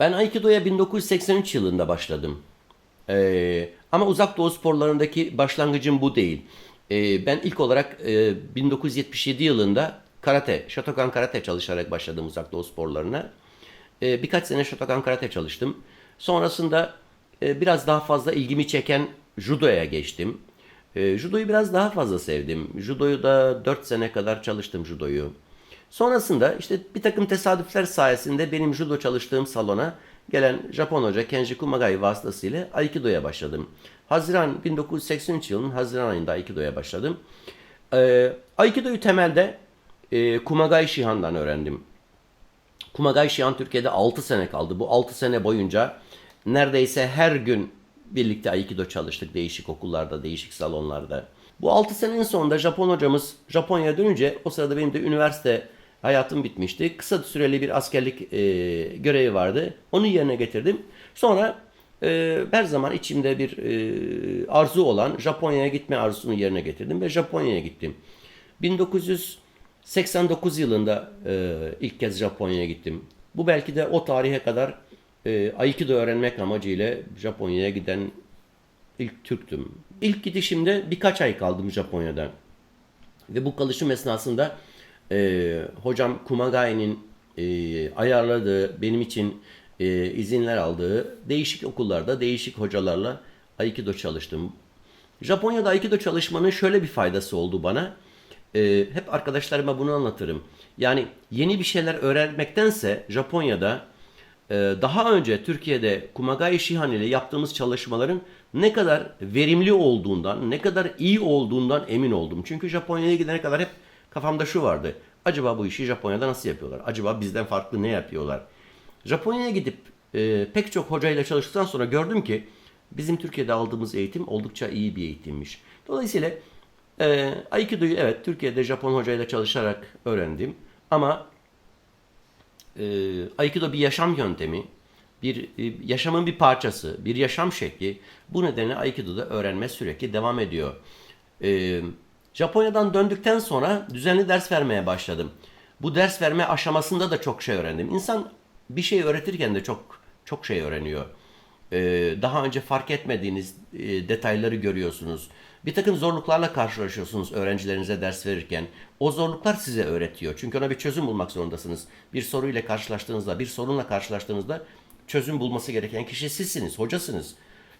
Ben Aikido'ya 1983 yılında başladım. Ee, ama uzak doğu sporlarındaki başlangıcım bu değil. Ee, ben ilk olarak e, 1977 yılında karate, Shotokan karate çalışarak başladım uzak doğu sporlarına. Ee, birkaç sene Shotokan karate çalıştım. Sonrasında e, biraz daha fazla ilgimi çeken judoya geçtim. E, judoyu biraz daha fazla sevdim. Judoyu da 4 sene kadar çalıştım judoyu. Sonrasında işte bir takım tesadüfler sayesinde benim judo çalıştığım salona gelen Japon hoca Kenji Kumagai vasıtasıyla Aikido'ya başladım. Haziran 1983 yılının Haziran ayında Aikido'ya başladım. Ee, Aikido'yu temelde e, Kumagai Shihan'dan öğrendim. Kumagai Shihan Türkiye'de 6 sene kaldı. Bu 6 sene boyunca neredeyse her gün birlikte Aikido çalıştık değişik okullarda, değişik salonlarda. Bu 6 senenin sonunda Japon hocamız Japonya'ya dönünce o sırada benim de üniversite hayatım bitmişti. Kısa süreli bir askerlik e, görevi vardı. Onu yerine getirdim. Sonra e, her zaman içimde bir e, arzu olan Japonya'ya gitme arzusunu yerine getirdim ve Japonya'ya gittim. 1989 yılında e, ilk kez Japonya'ya gittim. Bu belki de o tarihe kadar e, Aikido öğrenmek amacıyla Japonya'ya giden ilk Türktüm. İlk gidişimde birkaç ay kaldım Japonya'da. Ve bu kalışım esnasında e, hocam Kumagai'nin e, ayarladığı, benim için e, izinler aldığı değişik okullarda, değişik hocalarla Aikido çalıştım. Japonya'da Aikido çalışmanın şöyle bir faydası oldu bana. E, hep arkadaşlarıma bunu anlatırım. Yani yeni bir şeyler öğrenmektense Japonya'da e, daha önce Türkiye'de Kumagai Shihan ile yaptığımız çalışmaların ne kadar verimli olduğundan, ne kadar iyi olduğundan emin oldum. Çünkü Japonya'ya gidene kadar hep kafamda şu vardı. Acaba bu işi Japonya'da nasıl yapıyorlar? Acaba bizden farklı ne yapıyorlar? Japonya'ya gidip e, pek çok hocayla çalıştıktan sonra gördüm ki bizim Türkiye'de aldığımız eğitim oldukça iyi bir eğitimmiş. Dolayısıyla e, Aikido'yu evet Türkiye'de Japon hocayla çalışarak öğrendim. Ama e, Aikido bir yaşam yöntemi, bir e, yaşamın bir parçası, bir yaşam şekli. Bu nedenle Aikido'da öğrenme sürekli devam ediyor. E, Japonya'dan döndükten sonra düzenli ders vermeye başladım. Bu ders verme aşamasında da çok şey öğrendim. İnsan bir şey öğretirken de çok çok şey öğreniyor. Ee, daha önce fark etmediğiniz e, detayları görüyorsunuz. Bir takım zorluklarla karşılaşıyorsunuz öğrencilerinize ders verirken. O zorluklar size öğretiyor. Çünkü ona bir çözüm bulmak zorundasınız. Bir soruyla karşılaştığınızda, bir sorunla karşılaştığınızda çözüm bulması gereken kişi sizsiniz, hocasınız.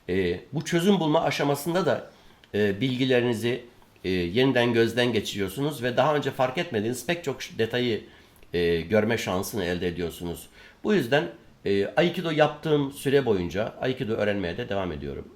Ee, bu çözüm bulma aşamasında da e, bilgilerinizi e, yeniden gözden geçiriyorsunuz ve daha önce fark etmediğiniz pek çok detayı e, görme şansını elde ediyorsunuz. Bu yüzden e, Aikido yaptığım süre boyunca Aikido öğrenmeye de devam ediyorum.